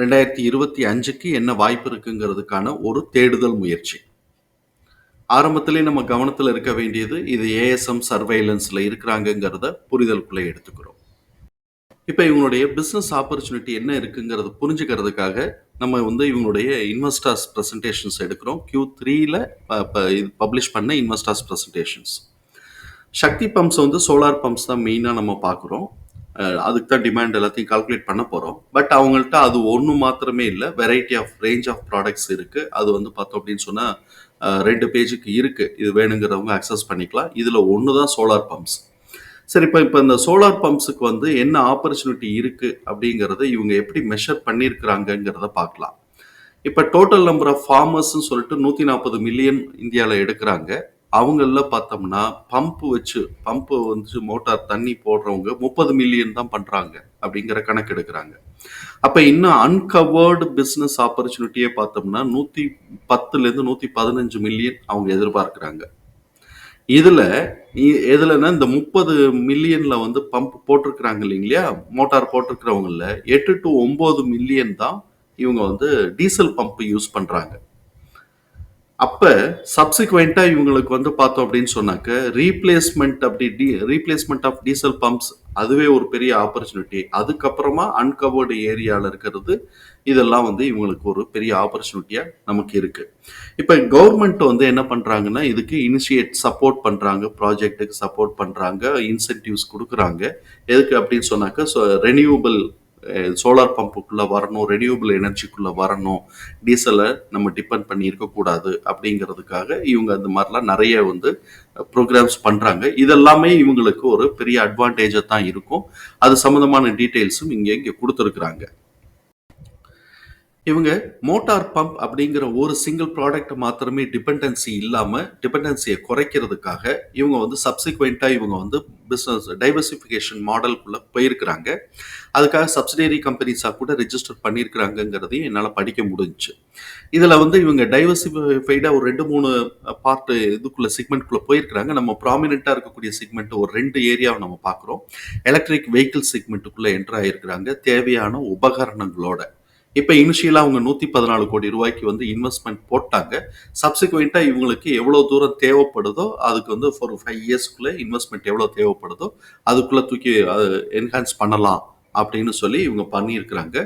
ரெண்டாயிரத்தி இருபத்தி அஞ்சுக்கு என்ன வாய்ப்பு இருக்குங்கிறதுக்கான ஒரு தேடுதல் முயற்சி. ஆரம்பத்திலே நம்ம கவனத்தில் இருக்க வேண்டியது இது ஏஎஸ்எம் சர்வைலன்ஸில் இருக்கிறாங்கங்கிறத புரிதலுக்குள்ளே எடுத்துக்கிறோம். இப்போ இவங்களுடைய பிஸ்னஸ் ஆப்பர்ச்சுனிட்டி என்ன இருக்குங்கிறத புரிஞ்சுக்கிறதுக்காக நம்ம வந்து இவங்களுடைய இன்வெஸ்டர்ஸ் ப்ரெசன்டேஷன்ஸ் எடுக்கிறோம். கியூ த்ரீல இது பப்ளிஷ் பண்ண இன்வெஸ்டர்ஸ் ப்ரெசன்டேஷன்ஸ் சக்தி பம்ப்ஸ் வந்து சோலார் பம்ப்ஸ் தான் மெயினாக நம்ம பார்க்குறோம். அதுக்கு தான் டிமாண்ட் எல்லாத்தையும் கால்குலேட் பண்ண போகிறோம் பட் அவங்கள்ட்ட அது ஒன்று மாத்திரமே இல்லை. Variety of range of products இருக்குது அது வந்து பார்த்தோம் அப்படின்னு சொன்னால் ரெண்டு பேஜுக்கு இருக்குது இது வேணுங்கிறவங்க அக்சஸ் பண்ணிக்கலாம். இதில் ஒன்று தான் சோலார் பம்ப்ஸ் சரி இப்போ இப்போ இந்த சோலார் பம்ப்ஸுக்கு வந்து என்ன ஆப்பர்ச்சுனிட்டி இருக்குது அப்படிங்கிறத இவங்க எப்படி மெஷர் பண்ணியிருக்கிறாங்கங்கிறத பார்க்கலாம். இப்போ டோட்டல் நம்பர் ஆஃப் ஃபார்மர்ஸ்னு சொல்லிட்டு நூற்றி நாற்பது மில்லியன் இந்தியாவில் எடுக்கிறாங்க. அவங்கள பார்த்தோம்னா பம்ப் வச்சு பம்பு வந்து மோட்டார் தண்ணி போடுறவங்க முப்பது மில்லியன் தான் பண்ணுறாங்க அப்படிங்கிற கணக்கு எடுக்கிறாங்க. அப்போ இன்னும் அன்கவர்டு பிஸ்னஸ் ஆப்பர்ச்சுனிட்டியே பார்த்தோம்னா நூற்றி பத்துலேருந்து நூற்றி பதினஞ்சு மில்லியன் அவங்க எதிர்பார்க்குறாங்க. இதில் எதுலன்னா இந்த முப்பது மில்லியனில் வந்து பம்ப் போட்டிருக்கிறாங்க இல்லைங்களா? மோட்டார் போட்டிருக்கிறவங்கள எட்டு டு ஒன்பது மில்லியன் தான் இவங்க வந்து டீசல் பம்ப் யூஸ் பண்ணுறாங்க அப்போ சப்சிக்வெண்ட்டாக இவங்களுக்கு வந்து பார்த்தோம் அப்படின்னு சொன்னாக்க ரீப்ளேஸ்மெண்ட் அப்படி டி ரீப்ளேஸ்மெண்ட் ஆஃப் டீசல் பம்ப்ஸ் அதுவே ஒரு பெரிய ஆப்பர்ச்சுனிட்டி அதுக்கப்புறமா அன்கவர்டு ஏரியாவில் இருக்கிறது இதெல்லாம் வந்து இவங்களுக்கு ஒரு பெரிய ஆப்பர்ச்சுனிட்டியாக நமக்கு இருக்குது இப்போ கவர்மெண்ட் வந்து என்ன பண்ணுறாங்கன்னா இதுக்கு இனிஷியேட் சப்போர்ட் பண்ணுறாங்க ப்ராஜெக்ட்டுக்கு சப்போர்ட் பண்ணுறாங்க இன்சென்டிவ்ஸ் கொடுக்குறாங்க. எதுக்கு அப்படின்னு சொன்னாக்க ஸோ ரெனியூபிள் சோலார் பம்புக்குள்ளே வரணும் ரெனியூபிள் எனர்ஜிக்குள்ளே வரணும் டீசலை நம்ம டிபெண்ட் பண்ணி இருக்கக்கூடாது அப்படிங்கிறதுக்காக இவங்க அந்த மாதிரிலாம் நிறைய வந்து ப்ரோக்ராம்ஸ் பண்ணுறாங்க இதெல்லாமே இவங்களுக்கு ஒரு பெரிய அட்வான்டேஜாக தான் இருக்கும். அது சம்மந்தமான டீட்டெயில்ஸும் இங்கே இங்கே கொடுத்துருக்குறாங்க. இவங்க மோட்டார் பம்ப் அப்படிங்கிற ஒரு சிங்கிள் ப்ராடக்ட் மாத்திரமே டிபெண்டன்சி இல்லாமல் டிபெண்டன்சியை குறைக்கிறதுக்காக இவங்க வந்து சப்சிக்வெண்ட்டாக இவங்க வந்து பிஸ்னஸ் டைவர்சிஃபிகேஷன் மாடலுக்குள்ளே போயிருக்கிறாங்க. அதுக்காக சப்சிடரி கம்பெனிஸாக கூட ரிஜிஸ்டர் பண்ணியிருக்கிறாங்கங்கிறதையும் என்னால் படிக்க முடிஞ்சுச்சு. இதில் வந்து இவங்க டைவர்சிஃபைடாக ஒரு ரெண்டு மூணு பார்ட் இதுக்குள்ள செக்மெண்ட்குள்ளே போயிருக்கிறாங்க. நம்ம ப்ராமினெண்ட்டாக இருக்கக்கூடிய செக்மெண்ட் ஒரு ரெண்டு ஏரியாவை நம்ம பார்க்குறோம். எலக்ட்ரிக் வெஹிக்கிள் செக்மெண்ட்டுக்குள்ளே என்ட்ரு ஆகிருக்கிறாங்க தேவையான உபகரணங்களோட. இப்போ இனிஷியலாக அவங்க நூற்றி பதினாலு கோடி ரூபாய்க்கு வந்து இன்வெஸ்ட்மெண்ட் போட்டாங்க. சப்சிக்வெண்ட்டாக இவங்களுக்கு எவ்வளோ தூரம் தேவைப்படுதோ அதுக்கு வந்து ஒரு ஃபைவ் இயர்ஸ்க்குள்ளே இன்வெஸ்ட்மெண்ட் எவ்வளோ தேவைப்படுதோ அதுக்குள்ளே தூக்கி என்ஹான்ஸ் பண்ணலாம் அப்படின்னு சொல்லி இவங்க பண்ணியிருக்கிறாங்க.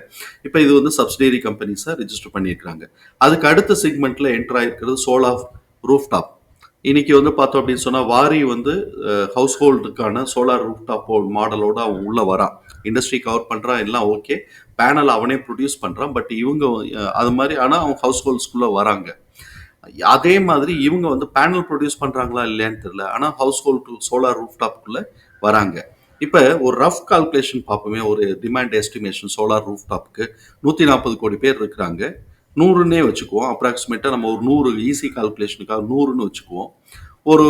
இப்போ இது வந்து சப்சிடரி கம்பெனிஸாக ரிஜிஸ்டர் பண்ணியிருக்கிறாங்க. அதுக்கு அடுத்த செக்மெண்ட்டில் என்டர் ஆகிருக்கிறது சோலார் ரூஃப் டாப் இன்னைக்கு வந்து பார்த்தோம் அப்படின்னு சொன்னால் வாரி வந்து ஹவுஸ் ஹோல்டுக்கான சோலார் ரூஃப் டாப் மாடலோட அவன் உள்ளே வரான் இண்டஸ்ட்ரி கவர் பண்ணுறான் எல்லாம் ஓகே பேனல் அவனே ப்ரொடியூஸ் பண்ணுறான் பட் இவங்க அது மாதிரி ஆனால் அவங்க ஹவுஸ் ஹோல்ஸ்குள்ளே வராங்க. அதே மாதிரி இவங்க வந்து பேனல் ப்ரொடியூஸ் பண்ணுறாங்களா இல்லையான்னு தெரில ஆனால் ஹவுஸ் ஹோல்டு சோலார் ரூஃப் டாப்குள்ளே வராங்க. இப்போ ஒரு ரஃப் கால்குலேஷன் பார்ப்போமே ஒரு டிமாண்ட் எஸ்டிமேஷன் சோலார் ரூஃப் டாப்புக்கு நூற்றி நாற்பது கோடி பேர் இருக்கிறாங்க. நூறுன்னே வச்சுக்குவோம் அப்ராக்சிமேட்டாக நம்ம ஒரு நூறு ஈஸி கால்குலேஷனுக்காக நூறுன்னு வச்சுக்குவோம். ஒரு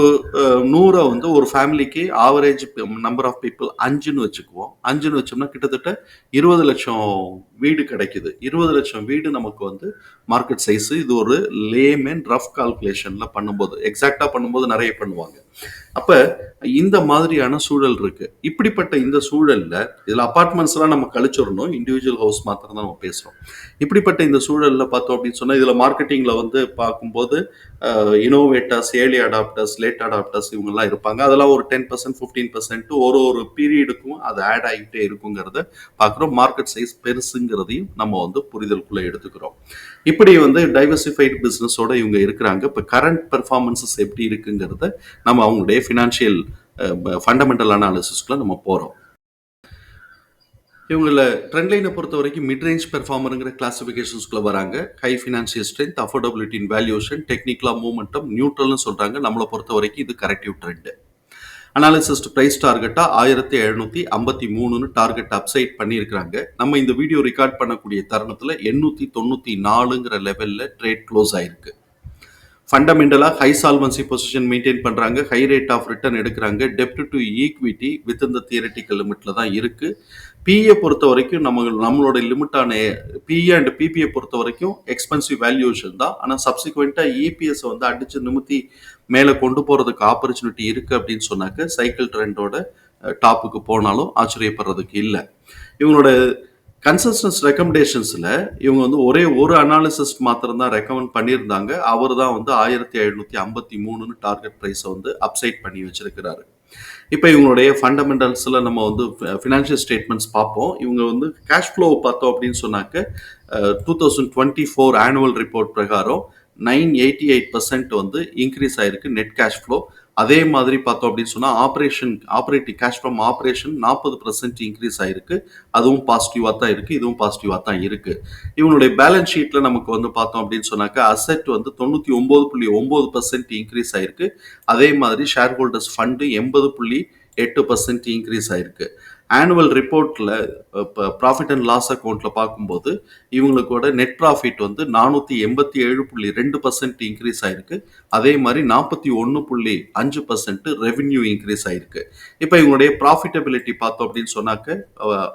நூறை வந்து ஒரு ஃபேமிலிக்கு ஆவரேஜ் நம்பர் ஆஃப் பீப்புள் அஞ்சுன்னு வச்சுக்குவோம். அஞ்சுன்னு வச்சோம்னா கிட்டத்தட்ட இருபது லட்சம் வீடு கிடைக்குது. இருபது லட்சம் வீடு நமக்கு வந்து மார்க்கெட் சைஸு இது ஒரு லேமேன் ரஃப் கால்குலேஷனில் பண்ணும்போது எக்ஸாக்டாக பண்ணும்போது நிறைய பண்ணுவாங்க. அப்போ இந்த மாதிரியான சூழல் இருக்கு. இப்படிப்பட்ட இந்த சூழலில் இதில் அப்பார்ட்மெண்ட்ஸ்லாம் நம்ம கழிச்சிடணும். இண்டிவிஜுவல் ஹவுஸ் மாத்திரம் தான் நம்ம பேசுகிறோம் இப்படிப்பட்ட இந்த சூழலில் பார்த்தோம் அப்படின்னு சொன்னால் இதில் மார்க்கெட்டிங்கில் வந்து பார்க்கும்போது innovators early adopters late adopters இவங்கெல்லாம் இருப்பாங்க. அதெல்லாம் ஒரு டென் பர்சன்ட் ஃபிஃப்டீன் பர்சன்ட் ஒரு ஒரு பீரியடுக்கும் அது ஆட் ஆகிட்டே இருக்குங்கிறத பார்க்குறோம். மார்க்கெட் சைஸ் பெருசுங்கிறதையும் நம்ம வந்து புரிதலுக்குள்ளே எடுத்துக்கிறோம். இப்படி வந்து டைவர்சிஃபைடு பிஸ்னஸோட இவங்க இருக்கிறாங்க. இப்போ கரண்ட் பெர்ஃபார்மன்ஸஸ் எப்படி இருக்குங்கிறத நம்ம அவங்களுடைய ஃபினான்ஷியல் ஃபண்டமெண்டல் அனாலிசிஸ்க்குள்ள நம்ம போகிறோம் இவங்கள ட்ரெண்ட் லைனை பொறுத்த வரைக்கும் மிட் ரேஞ்ச் பெர்ஃபார்மருங்கிற கிளாசிஃபிகேஷன்ஸ்குள்ள வராங்க ஹை ஃபினான்ஷியல் ஸ்ட்ரென்த் அஃபோர்டபிலிட்டின் வேல்யூஷன் டெக்னிக்கலாக மூவ்மெண்டம் நியூட்ரல்னு சொல்கிறாங்க நம்மளை பொறுத்த வரைக்கும் இது கரெக்டிவ் ட்ரெண்டு அனாலிசிஸ்ட் ப்ரைஸ் டார்கெட்டாக ஆயிரத்தி எழுநூற்றி ஐம்பத்தி மூணுன்னு டார்கெட் அப்சைட் பண்ணியிருக்கிறாங்க. நம்ம இந்த வீடியோ ரெக்கார்ட் பண்ணக்கூடிய தருணத்தில் எண்ணூற்றி தொண்ணூற்றி நாலுங்கிற லெவலில் ட்ரேட் க்ளோஸ் ஆயிருக்கு. ஃபண்டமெண்டலாக ஹை சால்வன்சி பொசிஷன் மெயின்டைன் பண்ணுறாங்க ஹை ரேட் ஆஃப் ரிட்டர்ன் எடுக்கிறாங்க. டெப்ட் டு ஈக்விட்டி வித் இந்த தியரட்டிக்கல் லிமிட்டில் தான் இருக்குது பிஏ பொறுத்த வரைக்கும் நம்ம நம்மளோட லிமிட்டான பிஏ அண்ட் பிபிஏ பொறுத்த வரைக்கும் எக்ஸ்பென்சிவ் வேல்யூஷன் தான். ஆனால் சப்சிக்வெண்ட்டாக இபிஎஸ் வந்து அடித்து நிமித்தி மேலே கொண்டு போகிறதுக்கு ஆப்பர்ச்சுனிட்டி இருக்குது அப்படின்னு சொன்னாக்க சைக்கிள் ட்ரெண்டோட டாப்புக்கு போனாலும் ஆச்சரியப்படுறதுக்கு இல்லை. இவங்களோட கன்சஸ்டன்ஸ் ரெக்கமெண்டேஷன்ஸில் இவங்க வந்து ஒரே ஒரு அனாலிசிஸ் மாத்திரம் தான் ரெக்கமெண்ட் பண்ணியிருந்தாங்க. அவர் தான் வந்து ஆயிரத்தி எழுநூற்றி ஐம்பத்தி மூணுன்னு டார்கெட் ப்ரைஸை வந்து அப்சைட் பண்ணி வச்சிருக்கிறாரு. இப்போ இவங்களுடைய ஃபண்டமெண்டல்ஸில் நம்ம வந்து ஃபினான்ஷியல் ஸ்டேட்மெண்ட்ஸ் பார்ப்போம். இவங்க வந்து கேஷ் ஃப்ளோ பார்த்தோம் அப்படின்னு சொன்னாக்க two thousand twenty four annual report பிரகாரம் நைன் எயிட்டி எயிட் பர்சன்ட் வந்து இன்க்ரீஸ் ஆயிருக்கு நெட் கேஷ் ஃப்ளோ அதே மாதிரி பார்த்தோம் அப்படின்னு சொன்னால் operation operating cash from operation நாற்பது பர்சன்ட் இன்க்ரீஸ் ஆயிருக்கு. அதுவும் பாசிட்டிவாக தான் இருக்குது இதுவும் பாசிட்டிவாக தான் இருக்குது இவனுடைய பேலன்ஸ் ஷீட்டில் நமக்கு வந்து பார்த்தோம் அப்படின்னு சொன்னாக்கா அசெட் வந்து தொண்ணூற்றி ஒம்பது புள்ளி ஒம்பது பர்சன்ட் இன்க்ரீஸ் ஆயிருக்கு. அதே மாதிரி ஷேர் ஹோல்டர்ஸ் ஃபண்டு எண்பது புள்ளி எட்டு பர்சன்ட் இன்க்ரீஸ் ஆயிருக்கு. ஆனுவல் ரிப்போர்ட்டில் இப்போ ப்ராஃபிட் அண்ட் லாஸ் அக்கௌண்ட்டில் பார்க்கும்போது இவங்களுக்கோட நெட் ப்ராஃபிட் வந்து நானூற்றி எண்பத்தி ஏழு புள்ளி ரெண்டு பர்சன்ட் இன்க்ரீஸ் ஆயிருக்கு. அதே மாதிரி நாற்பத்தி ஒன்று புள்ளி அஞ்சு பர்சன்ட் ரெவென்யூ இன்க்ரீஸ் ஆயிருக்கு. இப்போ இவங்களுடைய ப்ராஃபிட்டபிலிட்டி பார்த்தோம் அப்படின்னு சொன்னாக்க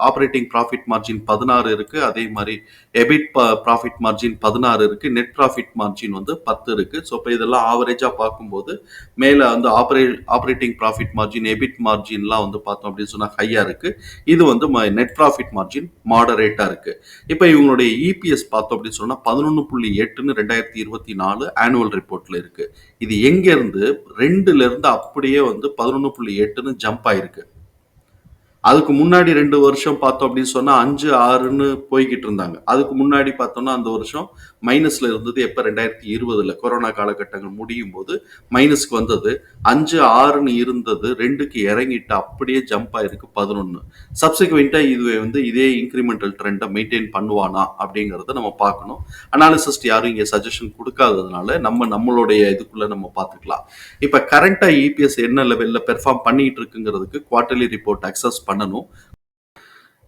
ஆப்ரேட்டிங் ப்ராஃபிட் மார்ஜின் பதினாறு இருக்கு. அதே மாதிரி எபிட் ப்ராஃபிட் மார்ஜின் பதினாறு இருக்கு. நெட் ப்ராஃபிட் மார்ஜின் வந்து பத்து இருக்கு. ஸோ இப்போ இதெல்லாம் ஆவரேஜாக பார்க்கும்போது மேலே வந்து ஆப்ரே ஆப்ரேட்டிங் ப்ராஃபிட் மார்ஜின் எபிட் மார்ஜின்லாம் வந்து பார்த்தோம் அப்படின்னு சொன்னால் ஹையாக இருக்கு. இது வந்து நெட் ப்ராஃபிட் மார்ஜின் மாடரேட்டாக இருக்கு. இப்போ இவங்களுடைய இபிஎஸ் பார்த்தோம் அப்படின்னு சொன்னால் பதினொன்று புள்ளி எட்டுன்னு ரெண்டாயிரத்தி இருபத்தி நாலு ஆனுவல் ரிப்போர்ட்ல இருக்கு. இது எங்க இருந்து ரெண்டுல இருந்து அப்படியே வந்து பதினொன்று புள்ளி எட்டுன்னு ஜம்ப் ஆயிருக்கு. அதுக்கு முன்னாடி ரெண்டு வருஷம் பார்த்தோம் அப்படின்னு சொன்னா அஞ்சு ஆறுன்னு போய்கிட்டு இருந்தாங்க. அதுக்கு முன்னாடி பார்த்தோம்னா அந்த வருஷம் மைனஸ்ல இருந்தது. எப்ப? ரெண்டாயிரத்தி இருபதுல கொரோனா காலகட்டங்கள் முடியும் போது மைனஸ்க்கு வந்தது. அஞ்சு ஆறுன்னு இருந்தது. ரெண்டுக்கு இறங்கிட்டு அப்படியே ஜம்ப் ஆயிருக்கு பதினொன்னு. சப்சிக்வெண்டா இது வந்து இதே இன்க்ரிமெண்டல் ட்ரெண்டை மெயின்டைன் பண்ணுவானா அப்படிங்கறத நம்ம பார்க்கணும். அனாலிசிஸ்ட் யாரும் இங்க சஜஷன் கொடுக்காததுனால நம்ம நம்மளுடைய இதுக்குள்ள நம்ம பார்த்துக்கலாம். இப்ப கரண்டா இபிஎஸ் என்ன லெவல்ல பெர்ஃபார்ம் பண்ணிட்டு இருக்குங்கிறதுக்கு குவார்டர்லி ரிப்போர்ட் அக்சஸ் பண்ணணும்.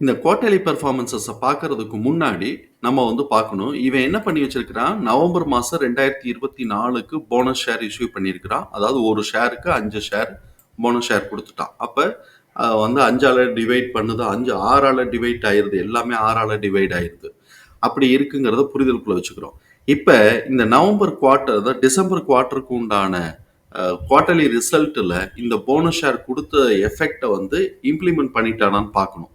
இந்த குவார்டர்லி பெர்ஃபார்மன்சஸை பார்க்கறதுக்கு முன்னாடி நம்ம வந்து பார்க்கணும். இவன் என்ன பண்ணி வச்சிருக்கிறான்? நவம்பர் மாதம் ரெண்டாயிரத்தி இருபத்தி நாலுக்கு போனஸ் ஷேர் இஷ்யூ பண்ணியிருக்கிறான். அதாவது ஒரு ஷேருக்கு அஞ்சு ஷேர் போனஸ் ஷேர் கொடுத்துட்டான். அப்போ வந்து அஞ்சால் டிவைட் பண்ணுது. அஞ்சு ஆறால் டிவைட் ஆயிடுது எல்லாமே ஆறால் டிவைட் ஆயிடுது அப்படி இருக்குங்கிறத புரிதலுக்குள்ள வச்சுக்கிறோம். இப்போ இந்த நவம்பர் குவார்ட்டர் தான் டிசம்பர் குவார்ட்டருக்கு உண்டான குவார்ட்டர்லி ரிசல்ட்டில் இந்த போனஸ் ஷேர் கொடுத்த எஃபெக்டை வந்து இம்ப்ளிமெண்ட் பண்ணிட்டானான்னு பார்க்கணும்.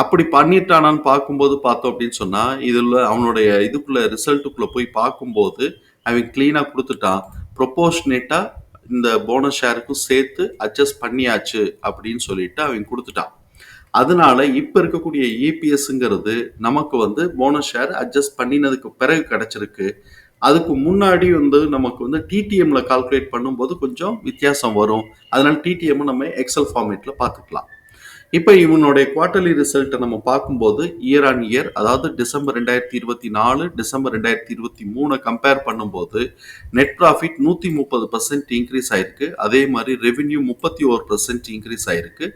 அப்படி பண்ணிட்டானான்னு பார்க்கும்போது பார்த்தோம் அப்படின்னு சொன்னால் இதில் அவனுடைய இதுக்குள்ள ரிசல்ட்டுக்குள்ளே போய் பார்க்கும்போது அவன் க்ளீனாக கொடுத்துட்டான். ப்ரொப்போர்ஷனேட்டாக இந்த போனஸ் ஷேருக்கும் சேர்த்து அட்ஜஸ்ட் பண்ணியாச்சு அப்படின்னு சொல்லிட்டு அவன் கொடுத்துட்டான். அதனால இப்போ இருக்கக்கூடிய இபிஎஸ்ங்கிறது நமக்கு வந்து போனஸ் ஷேர் அட்ஜஸ்ட் பண்ணினதுக்கு பிறகு கிடைச்சிருக்கு. அதுக்கு முன்னாடி வந்து நமக்கு வந்து டிடிஎம்ல கால்குலேட் பண்ணும்போது கொஞ்சம் வித்தியாசம் வரும். அதனால டிடிஎம் நம்ம எக்ஸல் ஃபார்மேட்ல பார்த்துக்கலாம். இப்போ இவனுடைய குவார்டர்லி ரிசல்ட்டை நம்ம பார்க்கும்போது இயர் ஆன் இயர் அதாவது டிசம்பர் ரெண்டாயிரத்தி இருபத்தி நாலு டிசம்பர் ரெண்டாயிரத்தி இருபத்தி மூணு கம்பேர் பண்ணும்போது நெட் ப்ராஃபிட் நூற்றி முப்பது பர்சன்ட் இன்க்ரீஸ் ஆயிருக்கு. அதே மாதிரி ரெவின்யூ முப்பத்தி ஒரு பர்சன்ட் இன்க்ரீஸ் ஆயிருக்கு.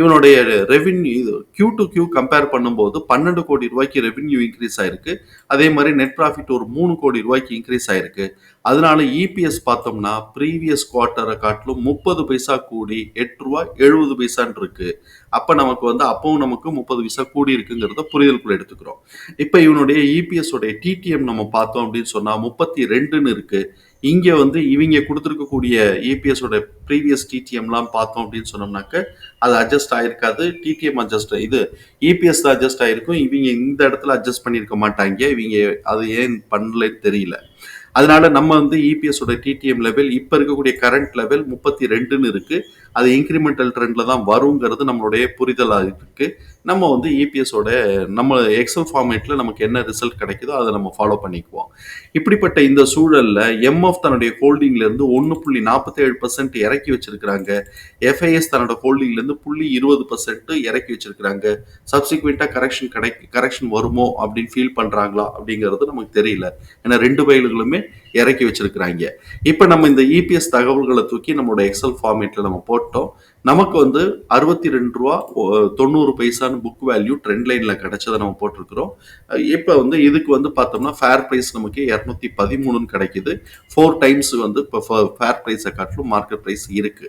இவனுடைய revenue Q to Q compare பண்ணும்போது பன்னெண்டு கோடி ரூபாய்க்கு ரெவென்யூ இன்க்ரீஸ் ஆயிருக்கு. அதே மாதிரி நெட் ப்ராஃபிட் ஒரு மூணு கோடி ரூபாய்க்கு இன்க்ரீஸ் ஆயிருக்கு. அதனால இபிஎஸ் பார்த்தோம்னா ப்ரீவியஸ் குவார்ட்டரை காட்டிலும் முப்பது பைசா கூடி எட்டு ரூபா எழுபது பைசான் இருக்கு. அப்போ நமக்கு வந்து அப்பவும் நமக்கு முப்பது பைசா கூடி இருக்குங்கிறத புரிதலுக்குள்ள எடுத்துக்கிறோம். இப்போ இவனுடைய இபிஎஸ் உடைய டிடிஎம் நம்ம பார்த்தோம் அப்படின்னு சொன்னா முப்பத்தி ரெண்டுன்னு இருக்கு. இங்க வந்து இவங்க கொடுத்துருக்கக்கூடிய இபிஎஸ் உடைய ப்ரீவியஸ் டிடிஎம்லாம் பார்த்தோம் அப்படின்னு சொன்னோம்னாக்க அது அட்ஜஸ்ட் ஆயிருக்காது. டிடிஎம் அட்ஜஸ்ட் இது இபிஎஸ் தான் அட்ஜஸ்ட் ஆயிருக்கும். இவங்க இந்த இடத்துல அட்ஜஸ்ட் பண்ணியிருக்க மாட்டாங்க. இவங்க அது ஏன் பண்ணலன்னு தெரியல. அதனால நம்ம வந்து இபிஎஸோட டிடிஎம் லெவல் இப்போ இருக்கக்கூடிய கரண்ட் லெவல் முப்பத்தி ரெண்டுன்னு இருக்கு. அது இன்க்ரிமெண்டல் ட்ரெண்ட்ல தான் வருங்கிறது நம்மளுடைய புரிதலாக இருக்கு. நம்ம வந்து இபிஎஸோட நம்ம எக்ஸல் ஃபார்மேட்டில் நமக்கு என்ன ரிசல்ட் கிடைக்குதோ அதை நம்ம ஃபாலோ பண்ணிக்குவோம். இப்படிப்பட்ட இந்த சூழலில் எம்எஃப் தன்னுடைய ஹோல்டிங்லேருந்து ஒன்று புள்ளி நாற்பத்தேழு பர்சன்ட் இறக்கி வச்சிருக்கிறாங்க. எஃப்ஐஎஸ் தன்னோட ஹோல்டிங்லேருந்து புள்ளி இருபது பர்சன்ட் இறக்கி வச்சிருக்கிறாங்க. சப்சிக்வெண்ட்டாக கரெக்ஷன் கிடை கரெக்ஷன் வருமோ அப்படின்னு ஃபீல் பண்ணுறாங்களா அப்படிங்கிறது நமக்கு தெரியல. ஏன்னா ரெண்டு பயில்களுமே இறக்கி வச்சிருக்கிறாங்க. இப்போ நம்ம இந்த இபிஎஸ் தகவல்களை தூக்கி நம்மளோட எக்ஸல் ஃபார்மேட்டில் நம்ம போட்டோம். நமக்கு வந்து அறுபத்தி ரெண்டு ரூபா தொண்ணூறு பைசா பைசான்னு புக் வேல்யூ ட்ரெண்ட் லைன்ல கிடைச்சதை நம்ம போட்டிருக்கிறோம். இப்போ வந்து இதுக்கு வந்து பார்த்தோம்னா ஃபேர் ப்ரைஸ் நமக்கு இரநூத்தி பதிமூணுன்னு கிடைக்குது. ஃபோர் டைம்ஸ் வந்து இப்போ ஃபேர் ப்ரைஸை காட்டிலும் மார்க்கெட் ப்ரைஸ் இருக்கு.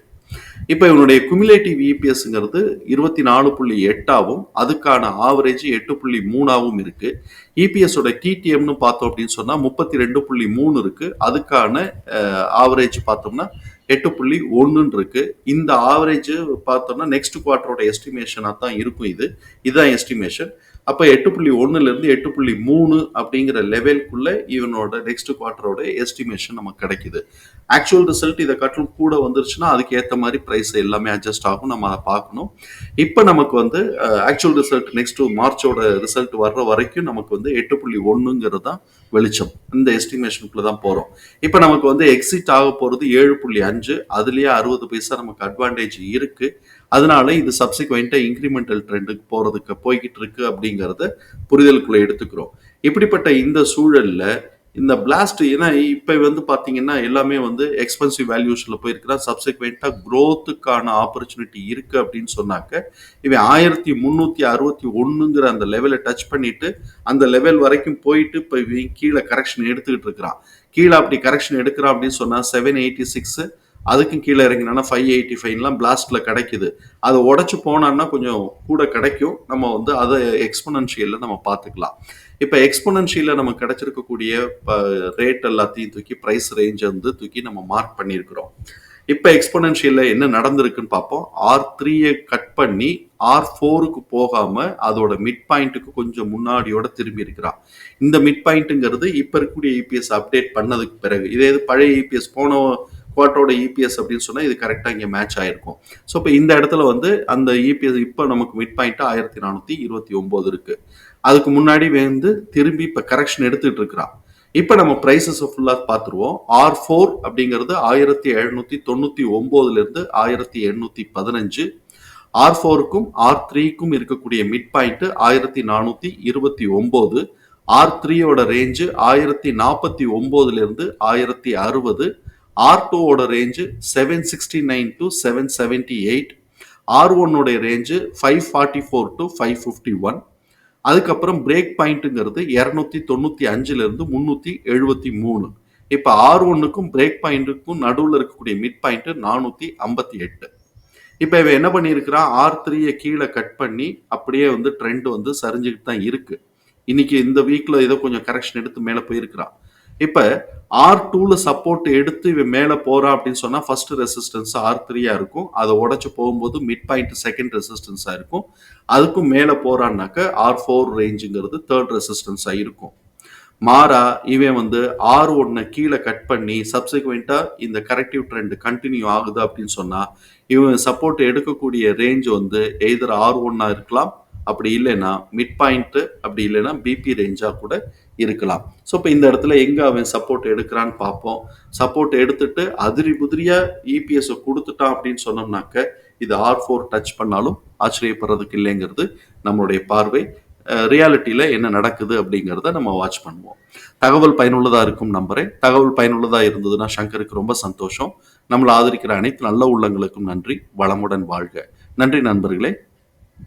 இப்போ இவனுடைய குமிலேட்டிவ் இபிஎஸ்ங்கிறது இருபத்தி நாலு புள்ளி எட்டாவும் அதுக்கான ஆவரேஜ் எட்டு புள்ளி மூணாவும் இருக்கு. இபிஎஸோட டிடிஎம்னு பார்த்தோம் அப்படின்னு சொன்னால் முப்பத்தி ரெண்டு புள்ளி மூணு இருக்கு. அதுக்கான ஆவரேஜ் பார்த்தோம்னா எட்டு புள்ளி ஒன்றுன்னு இருக்கு. இந்த ஆவரேஜ் பார்த்தோம்னா நெக்ஸ்ட் குவார்டரோட எஸ்டிமேஷனாக தான் இருக்கும் இது. இதுதான் எஸ்டிமேஷன் அப்போ எட்டு புள்ளி ஒன்றுலேருந்து எட்டு புள்ளி மூணு அப்படிங்கிற லெவலுக்குள்ள இவனோட நெக்ஸ்ட் குவார்டரோட எஸ்டிமேஷன் நமக்கு கிடைக்குது. ஆக்சுவல் ரிசல்ட் இதை காட்டிலும் கூட வந்துருச்சுன்னா அதுக்கு ஏற்ற மாதிரி ப்ரைஸ் எல்லாமே அட்ஜஸ்ட் ஆகும். நம்ம அதை பார்க்கணும். இப்போ நமக்கு வந்து ஆக்சுவல் ரிசல்ட் நெக்ஸ்ட் மார்ச்சோட ரிசல்ட் வர்ற வரைக்கும் நமக்கு வந்து எட்டு புள்ளி ஒன்றுங்கிறது தான் வெளிச்சம். இந்த எஸ்டிமேஷனுக்குள்ள தான் போகிறோம் இப்போ நமக்கு வந்து எக்ஸிட் ஆக போகிறது ஏழு புள்ளி அஞ்சு. அதுலேயே அறுபது பைசா நமக்கு அட்வான்டேஜ் இருக்குது அதனால இது சப்சிக்வெண்ட்டாக இன்க்ரிமெண்டல் ட்ரெண்டுக்கு போகிறதுக்கு போய்கிட்டு இருக்கு அப்படிங்கிறத புரிதலுக்குள்ளே எடுத்துக்கிறோம். இப்படிப்பட்ட இந்த சூழலில் இந்த பிளாஸ்ட் ஏன்னா இப்போ வந்து பார்த்தீங்கன்னா எல்லாமே வந்து எக்ஸ்பென்சிவ் வேல்யூஷனில் போயிருக்கிறா சப்சிக்வெண்ட்டாக க்ரோத்துக்கான ஆப்பர்ச்சுனிட்டி இருக்குது அப்படின்னு சொன்னாக்க இவன் ஆயிரத்தி முந்நூற்றி அறுபத்தி ஒன்றுங்கிற அந்த லெவலை டச் பண்ணிட்டு அந்த லெவல் வரைக்கும் போயிட்டு இப்போ இவன் கீழே கரெக்ஷன் எடுத்துக்கிட்டு இருக்கிறான். கீழே அப்படி கரெக்ஷன் எடுக்கிறான் அப்படின்னு சொன்னால் செவன் எயிட்டி சிக்ஸு அதுக்கும் கீழே இறங்கினோன்னா ஃபைவ் எயிட்டி ஃபைவ்லாம் பிளாஸ்டில் கிடைக்குது. அதை உடச்சி போனான்னா கொஞ்சம் கூட கிடைக்கும். நம்ம வந்து அதை எக்ஸ்பனன்ஷியலில் நம்ம பார்த்துக்கலாம். இப்போ எக்ஸ்பனன்ஷியலில் நம்ம கிடைச்சிருக்கக்கூடிய ரேட் எல்லாத்தையும் தூக்கி ப்ரைஸ் ரேஞ்சை வந்து தூக்கி நம்ம மார்க் பண்ணியிருக்கிறோம். இப்போ எக்ஸ்பனன்ஷியலில் என்ன நடந்திருக்குன்னு பார்ப்போம். ஆர் த்ரீயை கட் பண்ணி ஆர் ஃபோருக்கு போகாமல் அதோட மிட் பாயிண்ட்டுக்கு கொஞ்சம் முன்னாடியோட திரும்பி இருக்கிறான். இந்த மிட் பாயிண்ட்டுங்கிறது இப்போ இருக்கக்கூடிய இபிஎஸ் அப்டேட் பண்ணதுக்கு பிறகு இதே இது பழைய இபிஎஸ் போன குவார்ட்டரோட இபிஎஸ் அப்படின்னு சொன்னால் இது கரெக்டாக இங்கே மேட்ச் ஆயிருக்கும். ஸோ இப்போ இந்த இடத்துல வந்து அந்த இபிஎஸ் இப்போ நமக்கு மிட் பாயிண்ட்டாக ஆயிரத்தி நானூற்றி இருபத்தி ஒம்பது இருக்குது அதுக்கு முன்னாடி வந்து திரும்பி இப்போ கரெக்ஷன் எடுத்துகிட்டு இருக்கிறான். இப்போ நம்ம ப்ரைஸஸ் ஃபுல்லாக பார்த்துருவோம். ஆர் ஃபோர் அப்படிங்கிறது ஆயிரத்தி எழுநூற்றி தொண்ணூற்றி ஒம்போதுலேருந்து ஆயிரத்தி எண்ணூற்றி பதினஞ்சு. ஆர் ஃபோருக்கும் ஆர் த்ரீக்கும் இருக்கக்கூடிய மிட் பாயிண்ட்டு ஆயிரத்தி நானூற்றி இருபத்தி ஒம்பது ஆர் த்ரீயோட ரேஞ்சு ஆயிரத்தி நாற்பத்தி ஒம்போதுலேருந்து ஆயிரத்தி அறுபது. ஆர் டூவோட range seven sixty nine to seven seventy eight R ஒன்னுடைய range five forty four to five fifty one அதுக்கப்புறம் பிரேக் பாயிண்ட்டுங்கிறது இரநூத்தி தொண்ணூற்றி அஞ்சுலேருந்து முந்நூற்றி எழுபத்தி மூணு. இப்போ ஆர் ஒன்னுக்கும் பிரேக் பாயிண்ட்டுக்கும் நடுவில் இருக்கக்கூடிய மிட் பாயிண்ட்டு நானூற்றி ஐம்பத்தி எட்டு. இப்போ இவன் என்ன பண்ணியிருக்கிறான்? ஆர் த்ரீயை கீழே கட் பண்ணி அப்படியே வந்து ட்ரெண்ட் வந்து சரிஞ்சுக்கிட்டு தான் இருக்குது இன்னைக்கு இந்த வீக்கில் ஏதோ கொஞ்சம் கரெக்ஷன் எடுத்து மேலே போயிருக்கிறான். இப்போ ஆர் டூவில் சப்போர்ட் எடுத்து இவன் மேலே போகிறான் அப்படின்னு சொன்னால் ஃபர்ஸ்ட் ரெசிஸ்டன்ஸ் ஆர் த்ரீயாக இருக்கும். அதை உடச்சி போகும்போது மிட் பாயிண்ட் செகண்ட் ரெசிஸ்டன்ஸாக இருக்கும். அதுக்கும் மேலே போகிறான்னாக்க ஆர் ஃபோர் ரேஞ்சுங்கிறது தேர்ட் ரெசிஸ்டன்ஸாக இருக்கும். மாறா இவன் வந்து ஆர் ஒன்னை கீழே கட் பண்ணி சப்சிக்வெண்ட்டாக இந்த கரெக்டிவ் ட்ரெண்ட் கண்டினியூ ஆகுது அப்படின்னு சொன்னால் இவன் சப்போர்ட் எடுக்கக்கூடிய ரேஞ்ச் வந்து எய்தர் ஆர் ஒன்னாக இருக்கலாம் அப்படி இல்லைன்னா மிட் பாயிண்ட்டு அப்படி இல்லைன்னா பிபி ரேஞ்சாக கூட இருக்கலாம். ஸோ இப்போ இந்த இடத்துல எங்கே அவன் சப்போர்ட் எடுக்கிறான்னு பார்ப்போம். சப்போர்ட் எடுத்துட்டு அதிரி புதிரியாக இபிஎஸ் கொடுத்துட்டான் அப்படின்னு சொன்னோம்னாக்க இது ஆர் ஃபோர் டச் பண்ணாலும் ஆச்சரியப்படுறதுக்கு இல்லைங்கிறது நம்மளுடைய பார்வை. ரியாலிட்டியில் என்ன நடக்குது அப்படிங்கிறத நம்ம வாட்ச் பண்ணுவோம். தகவல் பயனுள்ளதாக இருக்கும் நம்புறேன். தகவல் பயனுள்ளதாக இருந்ததுன்னா சங்கருக்கு ரொம்ப சந்தோஷம். நம்மளை ஆதரிக்கிற அனைத்து நல்ல உள்ளங்களுக்கும் நன்றி. வளமுடன் வாழ்க. நன்றி நண்பர்களே.